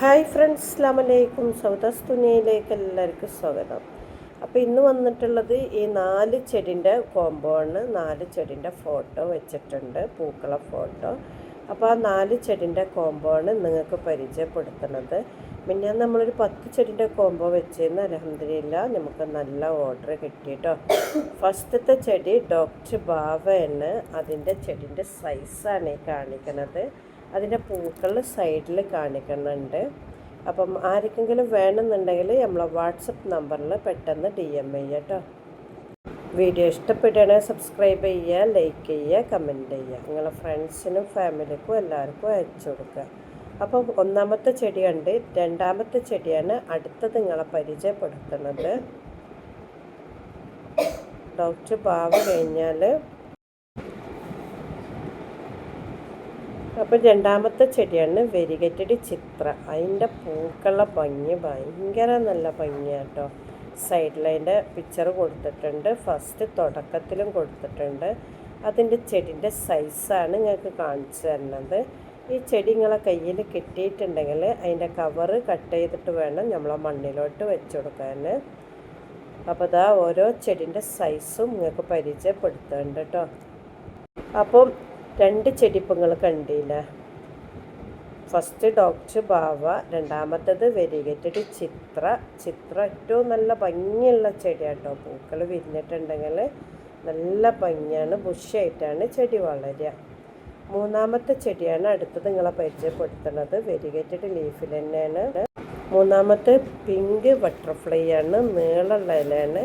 Hi friends അസ്ലാമലൈക്കും സൗദാസ് തുനിയയിലേക്ക് എല്ലാവർക്കും സ്വാഗതം. അപ്പോൾ ഇന്ന് വന്നിട്ടുള്ളത് ഈ നാല് ചെടിന്റെ ആണ്. നാല് ചെടിന്റെ ഫോട്ടോ വെച്ചിട്ടുണ്ട് പൂക്കള ഫോട്ടോ അപ്പോൾ ആ നാല് ചെടിന്റെ ആണ് നിങ്ങൾക്ക് പരിചയപ്പെടുത്തുന്നത്. പിന്നെ നമ്മളൊരു പത്ത് ചെടിന്റെ കോമ്പോ വെച്ചിരുന്ന അലഹമില്ല നമുക്ക് നല്ല ഓർഡർ കിട്ടിയിട്ടോ ഫസ്റ്റത്തെ ചെടി ഡോക്ടർ ബാവയാണ്. അതിന്റെ ചെടിന്റെ സൈസാണ് ഈ കാണിക്കുന്നത് അതിന്റെ പൂക്കൾ സൈഡിൽ കാണിക്കുന്നുണ്ട്. അപ്പം ആർക്കെങ്കിലും വേണമെന്നുണ്ടെങ്കിൽ നമ്മളെ വാട്സപ്പ് നമ്പറിൽ പെട്ടെന്ന് ഡി എം ചെയ്യുക കേട്ടോ വീഡിയോ ഇഷ്ടപ്പെടുകയാണെങ്കിൽ സബ്സ്ക്രൈബ് ചെയ്യുക ലൈക്ക് ചെയ്യുക കമന്റ് ചെയ്യുക. നിങ്ങളെ ഫ്രണ്ട്സിനും ഫാമിലിക്കും എല്ലാവർക്കും അയച്ചു കൊടുക്കുക. അപ്പോൾ ഒന്നാമത്തെ ചെടിയുണ്ട്. രണ്ടാമത്തെ ചെടിയാണ് അടുത്തത് നിങ്ങളെ പരിചയപ്പെടുത്തുന്നത്. ഡോക്ടർ ബാവ കഴിഞ്ഞാൽ അപ്പം രണ്ടാമത്തെ ചെടിയാണ് വെരിഗറ്റഡ് ചിത്ര. അതിന്റെ പൂക്കളുടെ ഭംഗി ഭയങ്കര നല്ല ഭംഗിയാണ് കേട്ടോ സൈഡിൽ അതിന്റെ പിക്ചർ കൊടുത്തിട്ടുണ്ട്. ഫസ്റ്റ് തുടക്കത്തിലും കൊടുത്തിട്ടുണ്ട്. അതിന്റെ ചെടിന്റെ സൈസാണ് ഞങ്ങൾക്ക് കാണിച്ചു തരുന്നത്. ഈ ചെടി നിങ്ങളെ കയ്യിൽ കിട്ടിയിട്ടുണ്ടെങ്കിൽ അതിന്റെ കവറ് കട്ട് ചെയ്തിട്ട് വേണം നമ്മളെ മണ്ണിലോട്ട് വെച്ച് കൊടുക്കാൻ അപ്പോൾ ഇതാ ഓരോ ചെടിന്റെ സൈസും നിങ്ങൾക്ക് പരിചയപ്പെടുത്തുന്നുണ്ട് കേട്ടോ അപ്പം രണ്ട് ചെടിപ്പങ്ങൾ കണ്ടില്ല ഫസ്റ്റ് ഡോക്ടർ ബാവ രണ്ടാമത്തത് വെരിഗേറ്റഡ് ചിത്ര. ചിത്ര ഏറ്റവും നല്ല ഭംഗിയുള്ള ചെടിയാട്ടോ. പൂക്കൾ വിരിഞ്ഞിട്ടുണ്ടെങ്കിൽ നല്ല ഭംഗിയാണ് ബുഷായിട്ടാണ് ചെടി വളരുക മൂന്നാമത്തെ ചെടിയാണ് അടുത്തത് നിങ്ങളെ പരിചയപ്പെടുത്തുന്നത്. വെരിഗേറ്റഡ് ലീഫിൽ തന്നെയാണ്. മൂന്നാമത്തെ പിങ്ക് ബട്ടർഫ്ലൈ ആണ് നീളമുള്ള ഇലയാണ്.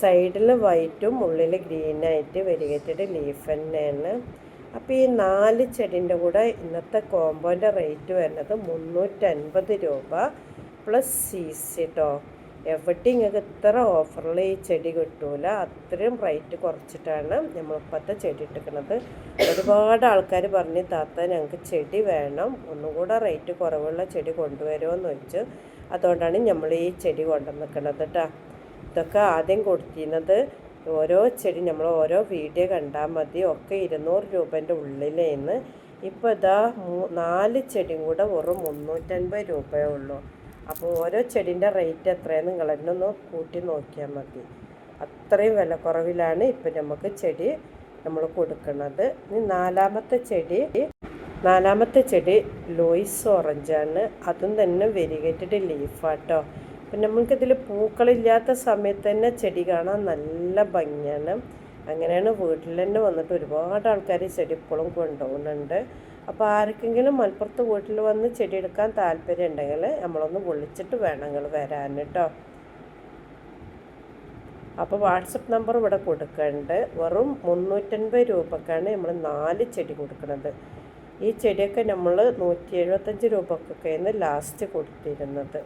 സൈഡിൽ വൈറ്റും ഉള്ളിൽ ഗ്രീനായിട്ട് വെരിഗേറ്റഡ് ലീഫ് തന്നെയാണ്. അപ്പോൾ ഈ നാല് ചെടിന്റെ കൂടെ ഇന്നത്തെ കോമ്പോന്റെ റേറ്റ് വരുന്നത് മുന്നൂറ്റൻപത് രൂപ പ്ലസ് സി സി കേട്ടോ എവിടെ നിങ്ങൾക്ക് ഇത്ര ഓഫറിൽ ഈ ചെടി കിട്ടൂല. അത്രയും റേറ്റ് കുറച്ചിട്ടാണ് നമ്മളിപ്പോഴത്തെ ചെടി എടുക്കുന്നത് ഒരുപാട് ആൾക്കാർ പറഞ്ഞ് താത്ത ഞങ്ങൾക്ക് ചെടി വേണം. ഒന്നുകൂടെ റേറ്റ് കുറവുള്ള ചെടി കൊണ്ടുവരുമെന്ന് വെച്ച് അതുകൊണ്ടാണ് നമ്മൾ ഈ ചെടി കൊണ്ടുവന്നിരിക്കുന്നത് കേട്ടോ ഇതൊക്കെ ആദ്യം കൊടുത്തിരുന്നത് ഓരോ ചെടി നമ്മൾ ഓരോ വീഡിയോ കണ്ടാൽ മതി. ഒക്കെ ഇരുന്നൂറ് രൂപേന്റെ ഉള്ളിലേന്ന് ഇപ്പോൾ ഇതാ നാല് ചെടിയും കൂടെ വെറും മുന്നൂറ്റൻപത് രൂപയേ ഉള്ളൂ. അപ്പോൾ ഓരോ ചെടിന്റെ റേറ്റ് എത്രയെന്ന് നിങ്ങൾ തന്നെ ഒന്ന് കൂട്ടി നോക്കിയാൽ മതി. അത്രയും വില കുറവിലാണ് ഇപ്പം നമുക്ക് ചെടി നമ്മൾ കൊടുക്കുന്നത്. ഇനി നാലാമത്തെ ചെടി നാലാമത്തെ ചെടി ലോയിസ് ഓറഞ്ചാണ് അതും തന്നെ വെരിഗേറ്റഡ് ലീഫാട്ടോ. അപ്പം നമ്മൾക്കിതിൽ പൂക്കളില്ലാത്ത സമയത്ത് തന്നെ ചെടി കാണാൻ നല്ല ഭംഗിയാണ്. അങ്ങനെയാണ് വീട്ടിൽ തന്നെ വന്നിട്ട് ഒരുപാട് ആൾക്കാർ ചെടി ഇപ്പോഴും കൊണ്ടുപോകുന്നുണ്ട്. അപ്പോൾ ആർക്കെങ്കിലും മലപ്പുറത്ത് വീട്ടിൽ വന്ന് ചെടി എടുക്കാൻ താല്പര്യം ഉണ്ടെങ്കിൽ നമ്മളൊന്ന് വിളിച്ചിട്ട് വേണം നിങ്ങൾ വരാൻ കേട്ടോ അപ്പോൾ വാട്സപ്പ് നമ്പർ ഇവിടെ കൊടുക്കേണ്ടത് വെറും മുന്നൂറ്റൻപത് രൂപക്കാണ് നമ്മൾ നാല് ചെടി കൊടുക്കുന്നത് ഈ ചെടിയൊക്കെ നമ്മൾ നൂറ്റി എഴുപത്തഞ്ച് രൂപക്കൊക്കെയാണ് ലാസ്റ്റ് കൊടുത്തിരുന്നത്.